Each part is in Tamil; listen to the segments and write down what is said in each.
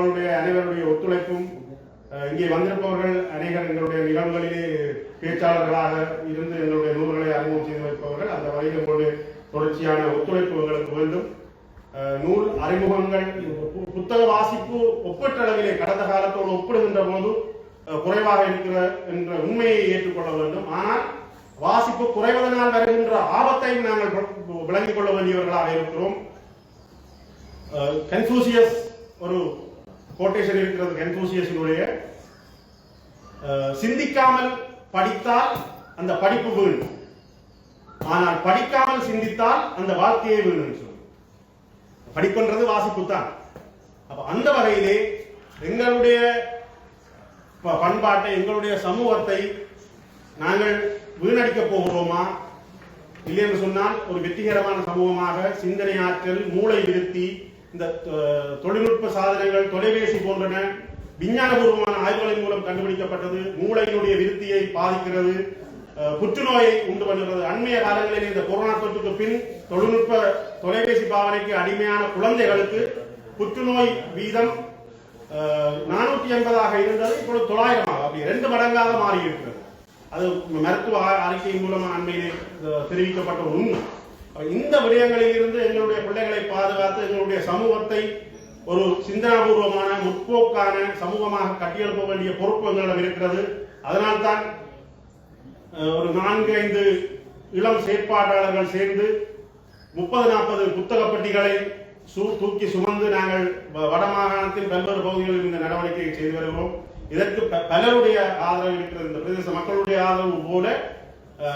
உங்களுடைய அனைவருடைய ஒத்துழைப்பும் இங்கே வந்திருப்பவர்கள் அநேகர் எங்களுடைய நிகழ்வுகளிலே பேச்சாளர்களாக இருந்து எங்களுடைய நூல்களை அறிமுகம் செய்து வைப்பவர்கள். அந்த வகையில் உங்களுடைய தொடர்ச்சியான ஒத்துழைப்பு எங்களுக்கு வேண்டும். நூல் அறிமுகங்கள் புத்தக வாசிப்பு ஒப்பீட்டளவிலே கடந்த காலத்தோடு ஒப்பிடுகின்ற போது அஹ், குறைவாக இருக்கிற என்ற உண்மையை ஏற்றுக்கொள்ள வேண்டும். ஆனால் வாசிப்பு குறைவதனால் வருகின்ற ஆபத்தையும் நாங்கள் விளங்கிக் கொள்ள வேண்டியவர்களாக இருக்கிறோம். கன்ஃபூசியஸ் ஒரு கோட்டேஷன் இருக்கிறது கன்ஃபூசியஸினுடைய சிந்திக்காமல் படித்தால் அந்த படிப்பு வீண் ஆனால் படிக்காமல் சிந்தித்தால் அந்த வாழ்க்கையே வீண் படிப்புன்றது வாசிப்பு தான் அப்ப அந்த வகையிலே எங்களுடைய ப- பண்பாட்டை எங்களுடைய சமூகத்தை நாங்கள் வீணடிக்க போகிறோமா? இல்லை என்று சொன்னால் ஒரு வெற்றிகரமான சமூகமாக சிந்தனை ஆற்றல் மூளை விருத்தி இந்த தொழில்நுட்ப சாதனங்கள் தொலைபேசி போன்றன விஞ்ஞானபூர்வமான ஆய்வுகளின் மூலம் கண்டுபிடிக்கப்பட்டது மூளையினுடைய விருத்தியை பாதிக்கிறது புற்றுநோயை உண்டு பண்ணுகிறது. அண்மைய காலங்களில் இந்த கொரோனா தொற்றுக்கு பின் தொழில்நுட்ப தொலைபேசி பாவனைக்கு அடிமையான குழந்தைகளுக்கு புற்றுநோய் வீதம் நானூற்றி எண்பதாக இருந்தது இப்பொழுது தொள்ளாயிரமாக அப்படி ரெண்டு மடங்காக மாறி இருக்கிறது அது மருத்துவ அறிக்கையின் மூலமாக அண்மையிலே தெரிவிக்கப்பட்ட உண்மை இந்த விடயங்களில் இருந்து எங்களுடைய பிள்ளைகளை பாதுகாத்து எங்களுடைய சமூகத்தை ஒரு சிந்தனாபூர்வமான முற்போக்கான சமூகமாக கட்டியெழுப்ப வேண்டிய பொறுப்பு எங்களிடம் இருக்கிறது. அதனால்தான் ஒரு நான்கு ஐந்து இளம் செயற்பாட்டாளர்கள் சேர்ந்து முப்பது நாற்பது புத்தக பெட்டிகளை சு- தூக்கி சுமந்து நாங்கள் வ- வடமாகாணத்தின் பல்வேறு பகுதிகளில் இந்த நடவடிக்கையை செய்து வருகிறோம். இதற்கு ப- பலருடைய ஆதரவு இருக்கிறது. இந்த பிரதேச மக்களுடைய ஆதரவு போல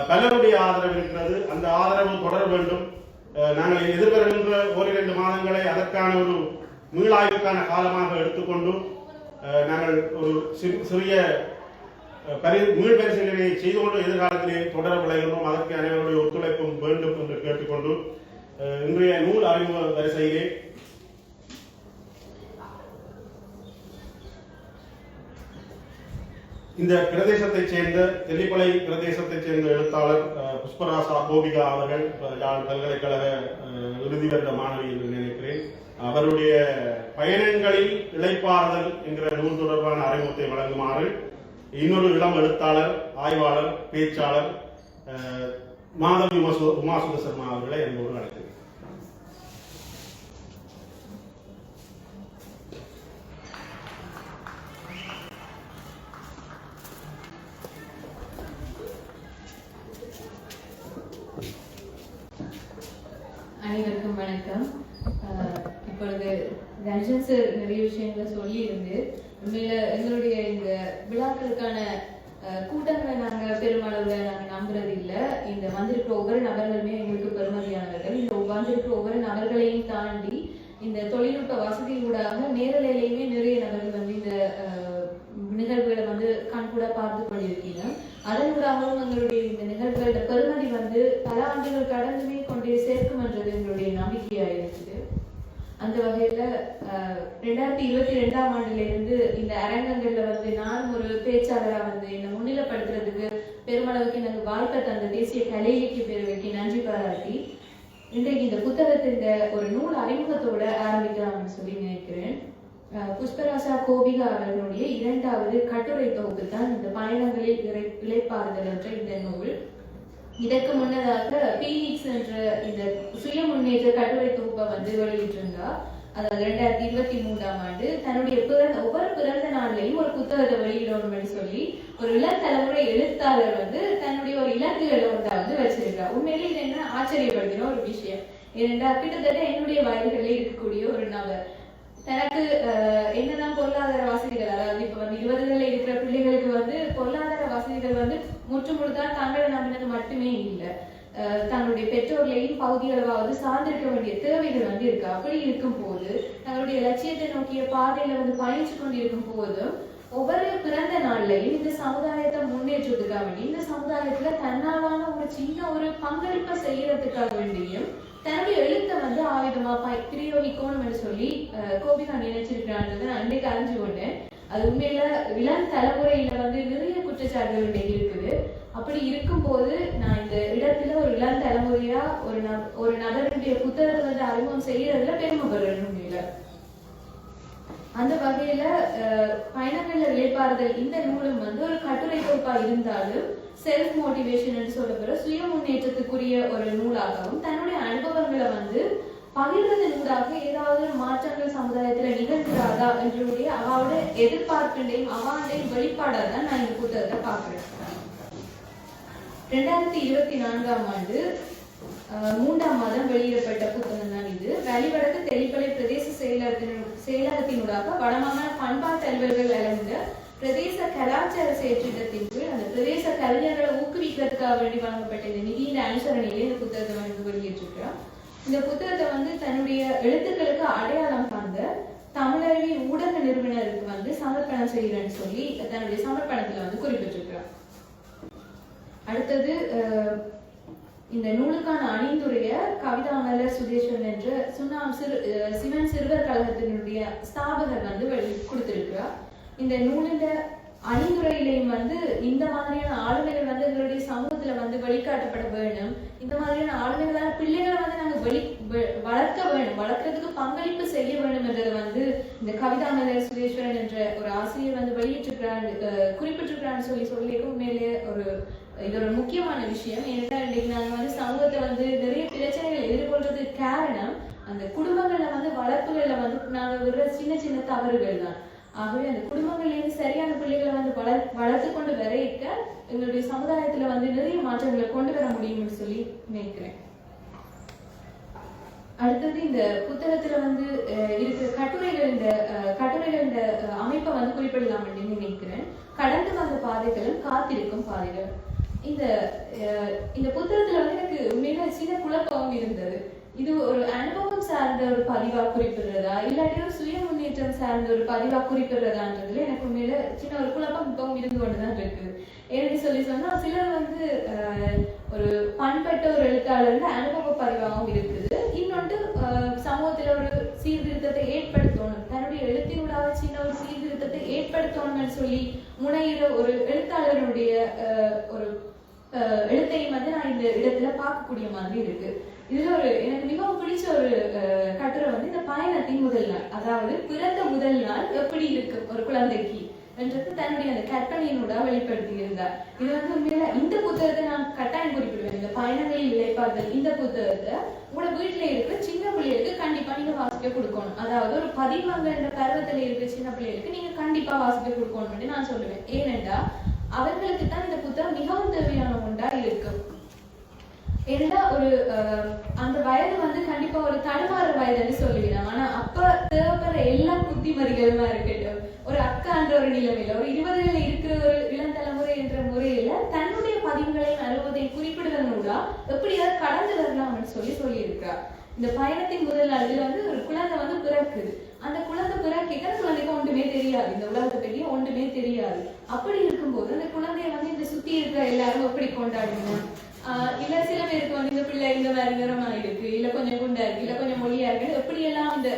பலருடைய ஆதரவு இருக்கிறது. அந்த ஆதரவு தொடர வேண்டும். நாங்கள் எதிர்வருகின்ற ஓரிரண்டு மாதங்களை அதற்கான ஒரு மீளாய்வுக்கான காலமாக எடுத்துக்கொண்டு நாங்கள் ஒரு சிறிய பரி மீள் பரிசீலனையை செய்து கொண்டு எதிர்காலத்திலே தொடர விளைகிறோம் அதற்கு அனைவருடைய ஒத்துழைப்பும் வேண்டும் என்று கேட்டுக்கொண்டு இன்றைய நூல் அறிமுக வரிசையிலே இந்த பிரதேசத்தைச் சேர்ந்த தெல்லிப்பளை பிரதேசத்தைச் சேர்ந்த எழுத்தாளர் புஷ்பராசா கோபிகா அவர்கள் யாழ் பல்கலைக்கழக இறுதி வருட மாணவி என்று நினைக்கிறேன். அவருடைய பயணங்களில் இழைப்பாறுதல் என்கிற நூல் தொடர்பான அறிமுகத்தை வழங்குமாறு இன்னொரு இளம் எழுத்தாளர் ஆய்வாளர் பேச்சாளர் மாதவி உமாசு- உமாசுத சர்மா அவர்களை என்போடு அழைக்கிறேன். விஷயங்களை சொல்லியிருந்து உண்மையில எங்களுடைய இந்த விழாக்களுக்கான கூட்டங்களை நாங்க பெருமளவுல நாங்க நம்புறது இல்ல இந்த வந்திருக்கிற ஒவ்வொரு நபர்களுமே எங்களுக்கு பெருமதியானவர்கள். இந்த வந்திருக்கிற ஒவ்வொரு நபர்களையும் தாண்டி இந்த தொழில்நுட்ப வசதியூடாக நேரலையிலையுமே நிறைய நபர்கள் வந்து இந்த நிகழ்வுகளை வந்து கண்கூட பார்த்து கொண்டிருக்கீங்க அதன் ஊடாகவும் எங்களுடைய இந்த நிகழ்வுகளோட பெருமதி வந்து பல ஆண்டுகள் கடந்துமே கொண்டு சேர்க்கும் என்றது எங்களுடைய நம்பிக்கையா இருக்குது அந்த வகையில ரெண்டாயிரத்தி இருபத்தி ரெண்டாம் ஆண்டுல இருந்து இந்த அரங்கங்கள்ல வந்து நான் ஒரு பேச்சாளரா வந்து என்னை முன்னிலைப்படுத்துறதுக்கு பெருமளவுக்கு எனக்கு வாழ்க்கை தந்த தேசிய கலை இலக்கிய பேரவைக்கு நன்றி பாராட்டி இன்றைக்கு இந்த புத்தகத்தின் ஒரு நூல் அறிமுகத்தோட ஆரம்பிக்கலாம்னு சொல்லி நினைக்கிறேன். புஷ்பராசா கோபிகா அவர்களுடைய இரண்டாவது கட்டுரை தொகுப்பு தான் இந்த பயணங்களில் இறை இழைப்பாறுதல் என்ற இந்த நூல். இதற்கு முன்னதாக பீனிக்ஸ் என்ற இந்த சுய முன்னேற்ற கட்டுரை தொகுப்பை வந்து வெளியிட்டிருந்தா அதாவது ரெண்டாயிரத்தி இருபத்தி மூன்றாம் ஆண்டு தன்னுடைய பிறந்த ஒவ்வொரு பிறந்த நாள்லையும் ஒரு புத்தகத்தை வெளியிடணும்னு சொல்லி ஒரு இளம் தலைமுறை எழுத்தாளர் வந்து தன்னுடைய ஒரு இலக்குகளை ஒன்றா வந்து வச்சிருக்கா உண்மையிலே இது என்ன ஆச்சரியப்படுத்தின ஒரு விஷயம். ஏனென்றால் கிட்டத்தட்ட என்னுடைய வயதுகளில் இருக்கக்கூடிய ஒரு நபர். தனக்கு அஹ், என்னதான் பொருளாதார வசதிகள் அதாவது இப்ப வந்து இருபதுகளில் இருக்கிற பிள்ளைகளுக்கு வந்து பொருளாதார வசதிகள் வந்து முற்று முழுதான் தங்களை நம்பினது மட்டுமே இல்லை. தங்களுடைய பெற்றோர்களையும் பகுதியளவாவது சார்ந்திருக்க வேண்டிய தேவைகள் வந்து இருக்கு. அப்படி இருக்கும் போது தங்களுடைய லட்சியத்தை நோக்கிய பாதையில வந்து பயணிச்சு கொண்டிருக்கும் போதும் ஒவ்வொரு பிறந்த நாள்லையும் இந்த சமுதாயத்தை முன்னேற்றத்துக்காக வேண்டி இந்த சமுதாயத்துல தன்னாலான ஒரு சின்ன ஒரு பங்களிப்பை செய்யறதுக்காக வேண்டியும் தன்னுடைய எழுத்தை வந்து ஆயுதமா பிரயோகிக்கணும்னு சொல்லி அஹ், கோபிகா நினைச்சிருக்கிறான்றது நான் அன்றைக்கு அறிஞ்சு கொண்டேன். அது உண்மையில இளம் தலைமுறையில வந்து நிறைய குற்றச்சாட்டுகள் இன்றைக்கு இருக்குது. அப்படி இருக்கும்போது நான் இந்த இடத்துல ஒரு இளம் தலைமுறையா ஒரு ந ஒரு நபருடைய புத்தகத்தை வந்து அறிமுகம் செய்யறதுல பெருமைப்படுறேன் உண்மையில. அந்த வகையில அஹ், பயணங்கள்ல இழைப்பாறுதல் இந்த நூலும் வந்து ஒரு கட்டுரை தொகுப்பா இருந்தாலும் செல்ஃப் மோட்டிவேஷன் சொல்லப்படுற சுய முன்னேற்றத்துக்குரிய ஒரு நூலாகவும் தன்னுடைய அனுபவங்களை வந்து பகிர்வதன் ஊடாக ஏதாவது அதான் என்றுடைய அவாவோட எதிர்பார்ப்புண்டையும் அவாண்டையும் வெளிப்பாடாக தான் நான் இந்த புத்தகத்தை பார்க்கிறேன். ரெண்டாயிரத்தி இருபத்தி நான்காம் ஆண்டு மூன்றாம் மாதம் வெளியிடப்பட்ட புத்தகம் தான் இது. வழிவடக்கு தெளிப்பலை பிரதேச செயலகத்தின் செயலகத்தினூடாக வடமாகாண பண்பாட்டு அலுவல்கள் வழங்க பிரதேச கலாச்சார செயற்றிட்டத்தின் கீழ் அந்த பிரதேச கலைஞர்களை ஊக்குவிக்கிறதுக்காக வேண்டி வழங்கப்பட்ட இந்த நிதியின் அனுசரணையிலே இந்த புத்தகத்தை வந்து வெளியிட்டிருக்கிறோம் இந்த புத்தகத்தை வந்து தன்னுடைய எழுத்துக்களுக்கு அடையாளம் காண்ட தமிழருவி ஊடக நிறுவனருக்கு வந்து சமர்ப்பணம் செய்கிறேன்னு சொல்லி தன்னுடைய சமர்ப்பணத்துல வந்து குறிப்பிட்டிருக்கிறார். அடுத்தது இந்த நூலுக்கான அணிந்துரைய கவிதா மலர் சுதேஸ்வரன் என்ற சுண்ணாம் சிறு அஹ், சிவன் சிறுவர் கழகத்தினுடைய ஸ்தாபகர் வந்து வெளி கொடுத்திருக்கிறார். இந்த நூலின் அணிந்துரையிலையும் வந்து இந்த மாதிரியான ஆளுமைகள் வந்து எங்களுடைய சமூகத்துல வந்து வெளிக்காட்டப்பட வேணும். இந்த மாதிரியான ஆளுமைகளான பிள்ளைகளை வந்து நாங்க வெளி வளர்க்க வேணும். வளர்க்கறதுக்கு பங்களிப்பு செய்ய வேண்டும் என்றதை வந்து இந்த கவிதா மலர் சுரேஸ்வரன் என்ற ஒரு ஆசிரியர் வந்து வெளியிட்டிருக்கிறார் குறிப்பிட்டிருக்கிறான்னு சொல்லி சொல்லி உண்மையிலேயே ஒரு இது ஒரு முக்கியமான விஷயம். ஏன்னா இன்னைக்கு நாங்க வந்து சமூகத்தை வந்து நிறைய பிரச்சனைகள் எதிர்கொள்றது காரணம் அந்த குடும்பங்கள்ல வந்து வளர்ப்புகள்ல வந்து நாங்க விடுற சின்ன சின்ன தவறுகள் தான். ஆகவே அந்த குடும்பங்கள்லேருந்து சரியான பிள்ளைகளை வந்து வளர் வளர்த்து கொண்டு வரைக்க எங்களுடைய சமுதாயத்துல வந்து நிறைய மாற்றங்களை கொண்டு வர முடியும்னு சொல்லி நினைக்கிறேன். அடுத்தது இந்த புத்தகத்துல வந்து அஹ், இருக்கிற கட்டுரைகள் இந்த அஹ், கட்டுரைகள் இந்த அமைப்பை வந்து குறிப்பிடலாம் அப்படின்னு நினைக்கிறேன். கடந்து வந்த பாதைகளும் காத்திருக்கும் பாதைகள். இந்த அஹ், இந்த புத்தகத்துல வந்து எனக்கு உண்மையில சின்ன குழப்பம் இருந்தது. இது ஒரு அனுபவம் சார்ந்த ஒரு பதிவா குறிப்பிடுறதா? இல்லாட்டி ஒரு சுய முன்னேற்றம் சார்ந்த ஒரு பதிவா குறிப்பிடுறதான்றதுல எனக்கு உண்மையில சின்ன ஒரு குழப்பம் இப்பவும் இருந்து கொண்டுதான் இருக்கு. எனக்கு சொல்லி சொன்னா சிலர் வந்து ஒரு பண்பட்ட ஒரு எழுத்தாளர்ல அனுபவ பதிவாகவும் இருக்குது. இன்னொன்று சமூகத்துல ஒரு சீர்திருத்தத்தை ஏற்படுத்தணும். தன்னுடைய எழுத்தினூடாக சின்ன ஒரு சீர்திருத்தத்தை ஏற்படுத்தணும்னு சொல்லி முனைகிற ஒரு எழுத்தாளருடைய ஒரு எழுத்தையும் வந்து நான் இந்த இடத்துல பார்க்கக்கூடிய மாதிரி இருக்கு. இதுல ஒரு எனக்கு மிகவும் பிடிச்ச ஒரு கட்டுரை வந்து இந்த பயணத்தின் முதல் நாள். அதாவது பிறந்த முதல் நாள் எப்படி இருக்கு ஒரு குழந்தைக்கு என்றது தன்னுடைய அந்த கற்பனையினோட வெளிப்படுத்தி இருந்தார் இது வந்து உண்மையில இந்த புத்தகத்தை நான் கட்டாயம் குறிப்பிடுவேன். இந்த பயணங்களில் இழைப்பார்கள் இந்த புத்தகத்தை உங்களோட வீட்டுல இருக்கிற சின்ன பிள்ளைகளுக்கு கண்டிப்பா நீங்க வாசிக்க கொடுக்கணும். அதாவது ஒரு பதிமங்கன்ற பருவத்துல இருக்கிற சின்ன பிள்ளைகளுக்கு நீங்க கண்டிப்பா வாசிக்க கொடுக்கணும்னு நான் சொல்லுவேன். ஏனென்றா அவர்களுக்கு தான் இந்த புத்தகம் மிகவும் தேவையான ஒன்றா இருக்கும். இருந்தா ஒரு அஹ், அந்த வயது வந்து கண்டிப்பா ஒரு தடுமாறு வயதுன்னு சொல்லிடலாம். ஆனா அப்ப தேவைப்படுற எல்லா புத்திமதிகளுமா இருக்கட்டும் ஒரு அக்கான்ற ஒரு நிலைமையில ஒரு இருபதுல இருக்கிற ஒரு இளந்தலைமுறை என்ற முறையில தன்னுடைய பதிவுகளை அனுபவத்தை குறிப்பிடுவதன் மூலம் எப்படியாவது கடந்து வரலாம்னு சொல்லி சொல்லியிருக்கா இந்த பயணத்தின் முதல் நாளில் வந்து ஒரு குழந்தை வந்து பிறக்குது. அந்த குழந்தை பிறக்கிக்க அந்த குழந்தைக்கு ஒன்றுமே தெரியாது. இந்த உலகத்தை பற்றி ஒன்றுமே தெரியாது. அப்படி இருக்கும்போது அந்த குழந்தைய வந்து இந்த சுத்தி இருக்கிற எல்லாரும் எப்படி கொண்டாடணும் இல்ல சில பேருக்கு வந்து இந்த பிள்ளை இந்த மாதிரி இருக்கு இல்ல கொஞ்சம் குண்டா இருக்கு இல்ல கொஞ்சம் மொழியா இருக்கு. எப்படி எல்லாம் இந்த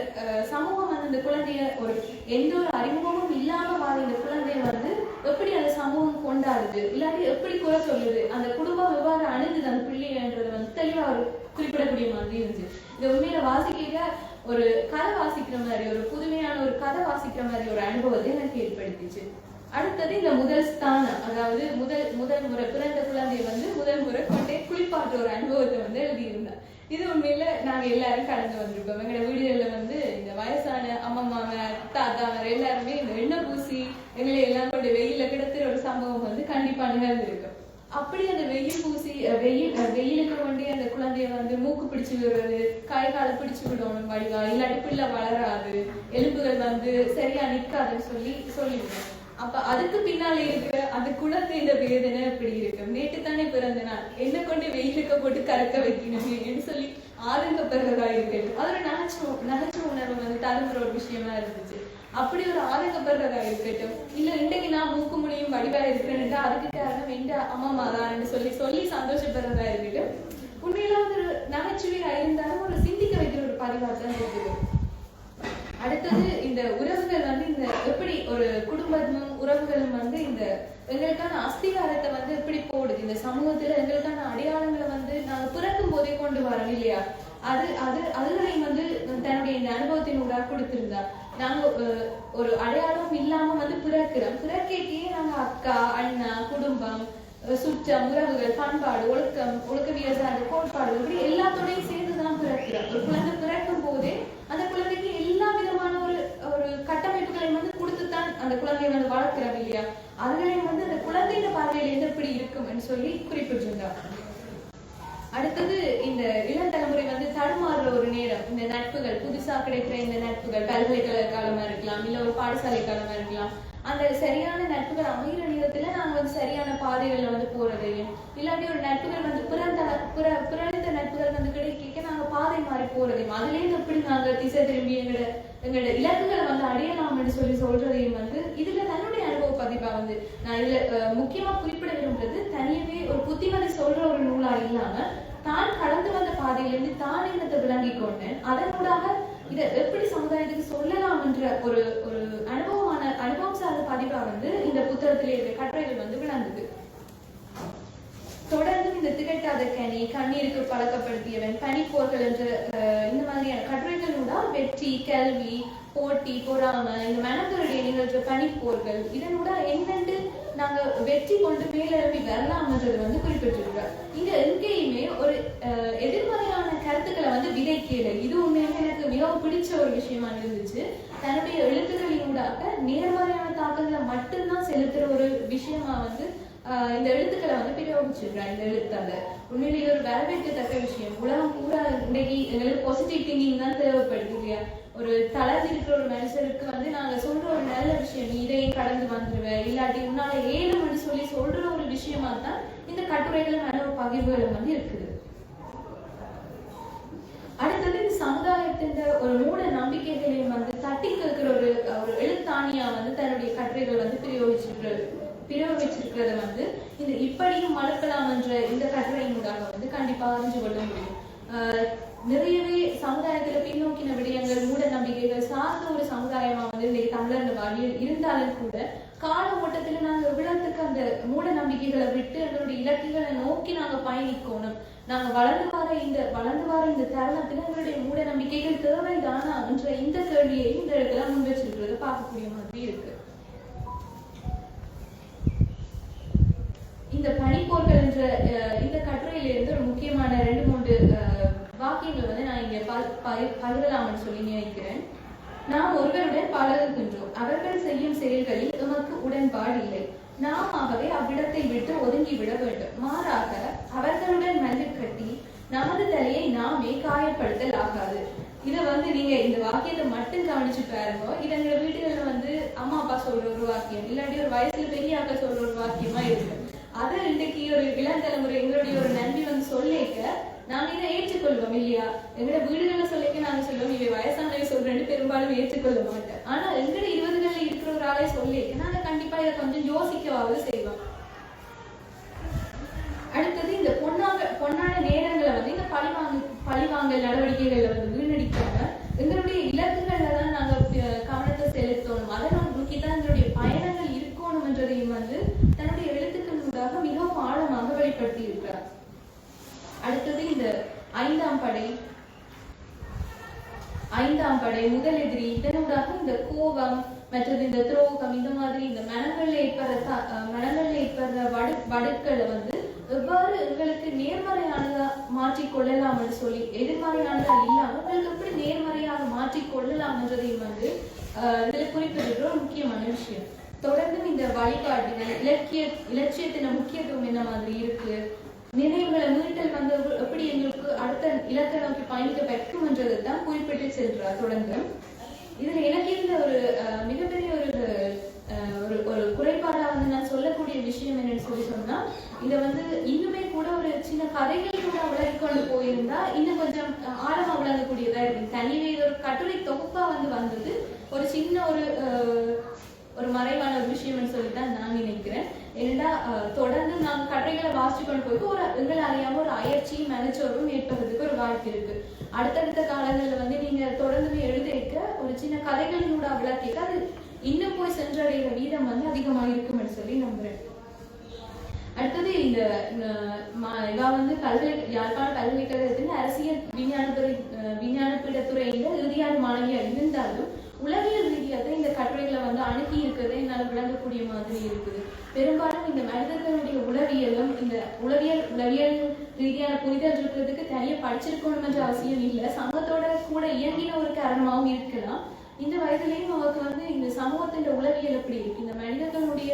சமூகம் வந்து இந்த குழந்தைய ஒரு எந்த ஒரு அறிமுகமும் இல்லாம வாழ இந்த குழந்தைய வந்து எப்படி அந்த சமூகம் கொண்டாடுது? இல்லாட்டி எப்படி குறை சொல்லுது? அந்த குடும்பம் எவ்வாறு அணுகுது அந்த பிள்ளைன்றது வந்து தெளிவா ஒரு குறிப்பிடக்கூடிய மாதிரி இருந்துச்சு. இந்த உண்மையில வாசிக்க ஒரு கதை வாசிக்கிற மாதிரி ஒரு புதுமையான ஒரு கதை வாசிக்கிற மாதிரி ஒரு அனுபவத்தை எனக்கு ஏற்படுத்திச்சு. அடுத்தது இந்த முதல் ஸ்தானம் அதாவது முதல் முதல் முறை பிறந்த குழந்தை வந்து முதல் முறை பார்த்த ஒரு அனுபவத்தை வந்து எழுதியிருந்தேன். இது உண்மையில நாங்க எல்லாரும் கடந்து வந்திருக்கோம். எங்களோட வீடுகள்ல வந்து இந்த வயசான அம்மம்மாங்க தாத்தாங்க எல்லாருமே இந்த எண்ணெய் பூசி எங்களை எல்லாம் கொண்டு வெயில கிடத்துற ஒரு சம்பவம் வந்து கண்டிப்பா நிகழ்ந்திருக்கு. அப்படி அந்த வெயில் பூசி வெயில் வெயிலுக்கு கொண்டே அந்த குழந்தைய வந்து மூக்கு பிடிச்சு விடுறது கை காலை பிடிச்சு விடணும் வடிவா இல்லாட்டி பிள்ளை வளராது எலும்புகள் வந்து சரியா நிற்காதுன்னு சொல்லி சொல்லிவிடுவோம் அப்ப அதுக்கு பின்னால இருக்கிற அந்த குழந்தையோட வேதனை அப்படி இருக்கு. நேற்று தானே பிறந்த நாள். என்ன கொண்டு வெயிலுக்க போட்டு கறக்க வைக்கணுமேன்னு சொல்லி ஆதங்கப்படுறதா இருக்கு அது ஒரு நகைச்சுவ நகைச்சுவ உணர்வு வந்து தரும்புற ஒரு விஷயமா இருந்துச்சு. அப்படி ஒரு ஆதங்கப்படுறதா இருக்கட்டும். இல்ல இன்றைக்கு நான் மூக்கு முடியும் வடிவா இருக்கிறேன்டா அதுக்கு காரணம் எந்த அம்மா தான் சொல்லி சொல்லி சந்தோஷப்படுறதா இருக்கட்டும். உண்மையில ஒரு நகைச்சுவையா இருந்தாலும் ஒரு சிந்திக்க வைக்கிற ஒரு பதிவாக தான் இருக்குது. அடுத்தது இந்த உறவுகள் வந்து இந்த எப்படி ஒரு குடும்பமும் உறவுகளும் வந்து இந்த எங்களுக்கான அஸ்திகாரத்தை வந்து எப்படி போடுது? இந்த சமூகத்துல எங்களுக்கான அடையாளங்களை வந்து நாங்க பிறக்கும் போதே கொண்டு வரோம் இல்லையா? அது அது அதுகளையும் வந்து தன்னுடைய இந்த அனுபவத்தின் ஊடாக கொடுத்திருந்தா. நாங்க ஒரு அடையாளம் இல்லாம வந்து பிறக்கிறோம். பிறக்கேக்கே நாங்க அக்கா அண்ணா குடும்பம் சுற்றம் உறவுகள் பண்பாடு ஒழுக்கம் ஒழுக்க சார்ந்த கோட்பாடு இப்படி எல்லாத்தோடையும் சேர்ந்துதான் பிறக்கிறோம். ஒரு குழந்தை பிறக்கும் போதே அந்த குழந்தைக்கு எல்லா விதமான ஒரு ஒரு கட்டமைப்புகளை வந்து கொடுத்துத்தான் அந்த வந்து வளர்க்கிறோம் இல்லையா அதுகளை வந்து அந்த குழந்தைங்க பார்வையில எப்படி இருக்கும்னு சொல்லி குறிப்பிட்டிருந்தார். அடுத்தது இந்த இளம் தலைமுறை வந்து தடுமாறுற ஒரு நேரம். இந்த நட்புகள் புதுசா கிடைக்கிற இந்த நட்புகள் பல்கலைக்கழக காலமா இருக்கலாம் இல்ல ஒரு பாடசாலை காலமா இருக்கலாம். அந்த சரியான நட்புகள் அமைகிற நேரத்துல நாங்க வந்து சரியான பாதைகள்ல வந்து போறதையும் இல்லாட்டி ஒரு நட்புகள் வந்து பிறந்த புற பிறந்த நட்புகள் வந்து கிடைக்க நாங்க பாதை மாறி போறதையும் அதுல எப்படி நாங்க திசை திரும்பி எங்களோட எங்களோட இலக்குகளை வந்து அடையலாம்னு சொல்லி சொல்றதையும் வந்து இதுல தன்னுடைய அனுபவ பதிவா வந்து நான் இதுல முக்கியமா குறிப்பிட விரும்புறது தனியவே ஒரு புத்திமதி சொல்ற ஒரு நூலா இல்லாம தான் கடந்து வந்த பாதையிலிருந்து தான் என்னத்தை விளங்கி கொண்டேன். அதனூடாக இதை எப்படி சமுதாயத்துக்கு சொல்லலாம் என்ற ஒரு ஒரு அனுபவமான அனுபவம் சார்ந்த பதிவா வந்து இந்த புத்தகத்திலே இந்த கட்டுரைகள் வந்து விளங்குது. இந்த கண்ணீருக்கு பழக்கப்படுத்தியவன் பனிப்போர்கள் என்ற இந்த மாதிரியான கட்டுரைகளோட வெற்றி கல்வி போட்டி பொறாமை இந்த மனங்களுடைய நிகழ்ச்சி பனிப்போர்கள் இதனோட என்னென்று நாங்க வெற்றி கொண்டு மேலெழும்பி வரலாம்ன்றது வந்து குறிப்பிட்டிருக்கிறார். இங்க எங்கேயுமே ஒரு அஹ், எதிர்மறையான கருத்துக்களை வந்து விதைக்கல. இது உண்மையாக எனக்கு மிகவும் பிடிச்ச ஒரு விஷயமா இருந்துச்சு. தன்னுடைய எழுத்துக்களினூடாக நேர்மறையான தாக்கங்களை மட்டும்தான் செலுத்துற ஒரு விஷயமா வந்து இந்த எழுத்துக்களை வந்து பிரயோகிச்சிருக்கிறார் இந்த எழுத்தாளர் உண்மையிலேயே ஒரு வரவேற்கத்தக்க விஷயம். உலகம் பூரா இன்னைக்கு எங்களுக்கு பாசிட்டிவ் திங்கிங் தான் தேவைப்படுது இல்லையா? ஒரு தளர்ந்து இருக்கிற ஒரு மனுஷருக்கு வந்து நாங்க சொல்ற ஒரு நல்ல விஷயம் நீ இதையும் கடந்து வந்துருவ இல்லாட்டி உன்னால ஏழும்னு சொல்லி சொல்ற ஒரு விஷயமா தான் இந்த கட்டுரைகள் மன பகிர்வுகள் வந்து இருக்குது. அடுத்தது இந்த சமுதாயத்தின் ஒரு மூட நம்பிக்கைகளையும் வந்து தட்டி கேட்கிற ஒரு ஒரு எழுத்தாணியா வந்து தன்னுடைய கட்டுரைகள் வந்து பிரயோகிச்சிருக்கிறது வச்சிருக்கிறத வந்து இந்த இப்படியும் மறுக்கலாம் என்ற இந்த கட்டுரையினூடாக வந்து கண்டிப்பா அறிஞ்சு கொள்ள முடியும். ஆஹ் நிறையவே சமுதாயத்துல பின்னோக்கின விடயங்கள் மூட நம்பிக்கைகள் சார்ந்த ஒரு சமுதாயமா வந்து இன்னைக்கு தமிழர் வாழ்வில் இருந்தாலும் கூட கால ஓட்டத்துல நாங்க விழத்துக்கு அந்த மூட நம்பிக்கைகளை விட்டு எங்களுடைய இலக்குகளை நோக்கி நாங்க பயணிக்கணும். நாங்க வளர்ந்து வர இந்த வளர்ந்து வர இந்த தருணத்துல எங்களுடைய மூட நம்பிக்கைகள் தேவைதானா என்ற இந்த கேள்வியையும் இந்த இடத்துல முன் வச்சிருக்கிறத பார்க்கக்கூடிய மாதிரி இருக்கு இந்த பனிப்போர்கள் என்ற அஹ், இந்த கட்டுரையில இருந்து ஒரு முக்கியமான ரெண்டு மூன்று அஹ், வாக்கியங்கள் வந்து சொல்லி நினைக்கிறேன். நாம் ஒருவருடன் பழகுகின்றோம். அவர்கள் செய்யும் செயல்களில் எமக்கு உடன்பாடு இல்லை. நாம் ஆகவே அவ்விடத்தை விட்டு ஒதுங்கி விட வேண்டும். மாறாக அவர்களுடன் மல்லு கட்டி நமது தலையை நாமே காயப்படுத்தல் ஆகாது. இத வந்து நீங்க இந்த வாக்கியத்தை மட்டும் கவனிச்சு பாருங்க. இது எங்க வீடுகள்ல வந்து அம்மா அப்பா சொல்ற ஒரு வாக்கியம். இல்லாட்டி ஒரு வயசுல பெரிய அக்கா சொல்ற ஒரு வாக்கியமா இருக்கு. அதை இன்னைக்கு ஒரு இளம் தலைமுறை எங்களுடைய ஒரு நன்றி வந்து சொல்லிக்க நாங்க இதை ஏற்றுக்கொள்வோம் இல்லையா? எங்களோட வீடுகள்ல சொல்லிக்க நாங்க சொல்லுவோம் இவை வயசானவை சொல்றேன்னு பெரும்பாலும் ஏற்றுக்கொள்ள மாட்டேன் ஆனா எங்கட இருபதுகள்ல இருக்கிற ஒரு ஆளே சொல்லி நாங்க கண்டிப்பா இதை கொஞ்சம் யோசிக்கவாவது செய்வோம் அடுத்தது இந்த பொன்னாங்க பொன்னான நேரங்களை வந்து இந்த பழிவாங்க பழிவாங்கல் நடவடிக்கைகள்ல வந்து வீணடிக்காம எங்களுடைய இலக்குகள்ல தான் நாங்க கவனத்தை செலுத்தணும். அதை நோக்கி தான் எங்களுடைய பயணங்கள் இருக்கணும் என்றதையும் வந்து தன்னுடைய எழுத்துக்களூடாக மிகவும் ஆழமாக வெளிப்படுத்தி இருக்கிறார் ஐந்தாம் படை. ஐந்தாம் படை முதல் எதிரி. இதனூடாக இந்த கோபம் மற்றது இந்த துரோகம் இந்த மாதிரி இந்த மனங்கள்ல ஏற்படுற மனங்கள்ல ஏற்படுற வடு வடுக்களை வந்து எவ்வாறு எங்களுக்கு நேர்மறையானதா மாற்றி கொள்ளலாம்னு சொல்லி எதிர்மறையானதா இல்லாம உங்களுக்கு எப்படி நேர்மறையாக மாற்றி கொள்ளலாம்ன்றதையும் வந்து அஹ் இதுல குறிப்பிடுற ஒரு முக்கியமான விஷயம். தொடர்ந்து இந்த வழிகாட்டுகள் இலக்கிய இலட்சியத்தின முக்கியத்துவம் என்ன மாதிரி இருக்கு? நினைவுகளை மீட்டல் வந்தவர்கள் எப்படி எங்களுக்கு அடுத்த இலக்கை நோக்கி பயணிக்க வைக்கும்ன்றதை தான் குறிப்பிட்டு செல்றார் தொடர்ந்து இதுல எனக்கு இருந்த ஒரு அஹ், மிகப்பெரிய ஒரு அஹ், ஒரு ஒரு குறைபாடா வந்து நான் சொல்லக்கூடிய விஷயம் என்னன்னு சொல்லி சொன்னா இதை வந்து இன்னுமே கூட ஒரு சின்ன கதைகள் கூட விளக்கி கொண்டு போயிருந்தா இன்னும் கொஞ்சம் ஆழமா விளங்கக்கூடியதா இருக்கு தனிவே இது ஒரு கட்டுரை தொகுப்பா வந்து வந்தது. ஒரு சின்ன ஒரு அஹ், ஒரு மறைவான ஒரு விஷயம்னு சொல்லிட்டு நான் நினைக்கிறேன். ஏன்னா தொடர்ந்து நான் கட்டுரைகளை வாசிச்சு கொண்டு போய் ஒரு எங்களை அறியாம ஒரு அயற்சியும் மனச்சோர்வும் ஏற்படுறதுக்கு ஒரு வாய்ப்பு இருக்கு. அடுத்தடுத்த காலங்களில் வந்து நீங்க தொடர்ந்து எழுதிக்க ஒரு சின்ன கதைகளினூட விளக்கிக்க அது இன்னும் போய் சென்றடைகிற வீதம் வந்து அதிகமாக இருக்கும்னு சொல்லி நம்புறேன். அடுத்தது இந்த இதா ம- இவா வந்து கல்வி யாழ்ப்பாண பல்கலைக்கழகத்தின் அரசியல் விஞ்ஞான துறை அஹ், விஞ்ஞான பீடத்துறையில இறுதியாண்டு இருந்தாலும் உளவியல் ரீதியாக இந்த கட்டுரைகளை வந்து அணுகி இருக்கிறதை என்னால் விளங்கக்கூடிய மாதிரி இருக்குது. பெரும்பாலும் இந்த மனிதர்களுடைய உளவியலும் இந்த உளவியல் உளவியல் ரீதியான புரிதல் இருக்கிறதுக்கு தனியாக படிச்சிருக்கணும்ன்ற அவசியம் இல்லை. சமூகத்தோட கூட இயங்கின ஒரு காரணமாகவும் இருக்கலாம். இந்த வயதுலேயும் அவருக்கு வந்து இந்த சமூகத்தின் உளவியல் எப்படி இருக்கு? இந்த மனிதர்களுடைய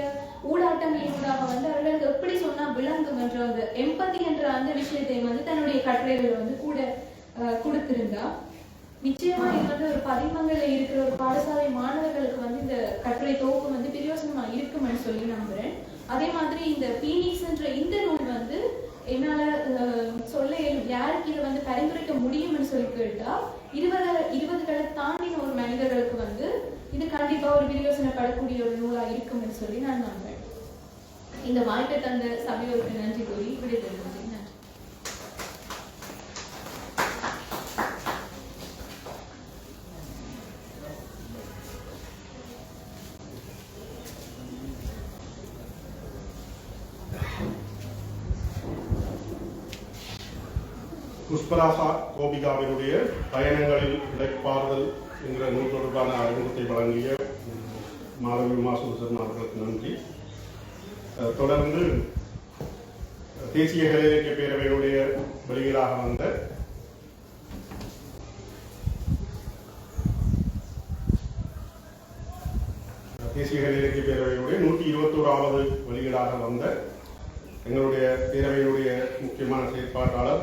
ஊடாட்டங்களினூடாக வந்து அவர்களுக்கு எப்படி சொன்னா விளங்கும் என்ற அந்த எம்பதி என்ற அந்த விஷயத்தை வந்து தன்னுடைய கட்டுரைகள் வந்து கூட கொடுத்திருந்தா. நிச்சயமா இது வந்து ஒரு பதிமங்கள்ல இருக்கிற ஒரு பாடசாலை மாணவர்களுக்கு வந்து இந்த கட்டுரை தொகுப்பு வந்து பிரயோசனமா இருக்கும்னு சொல்லி நம்புறேன். அதே மாதிரி இந்த பீனிக்ஸ்ன்ற இந்த நூல் வந்து என்னால சொல்ல யாருக்கு இதை வந்து பரிந்துரைக்க முடியும்னு சொல்லி கேட்டா இருபது இருபதுகளை தாண்டின ஒரு மனிதர்களுக்கு வந்து இது கண்டிப்பா ஒரு பிரயோசனப்படக்கூடிய ஒரு நூலா இருக்கும்னு சொல்லி நான் நம்புறேன். இந்த வாய்ப்பை தந்த சபையோருக்கு நன்றி கூறி விடைபெறுகிறேன் நன்றி புஷ்பராசா கோபிகாவினுடைய பயணங்களில் இடைப்பாறுதல் என்கிற நூல் தொடர்பான அறிமுகத்தை வழங்கிய மாதவி மாசுசன் அவர்களுக்கு நன்றி. தொடர்ந்து தேசிய கலையிலக்கிய பேரவையுடைய வெளியீடாக வந்த தேசிய கலையிலக்கிய பேரவையுடைய நூற்றி இருபத்தோராவது வெளியீடாக வந்த எங்களுடைய பேரவையுடைய முக்கியமான செயற்பாட்டாளர்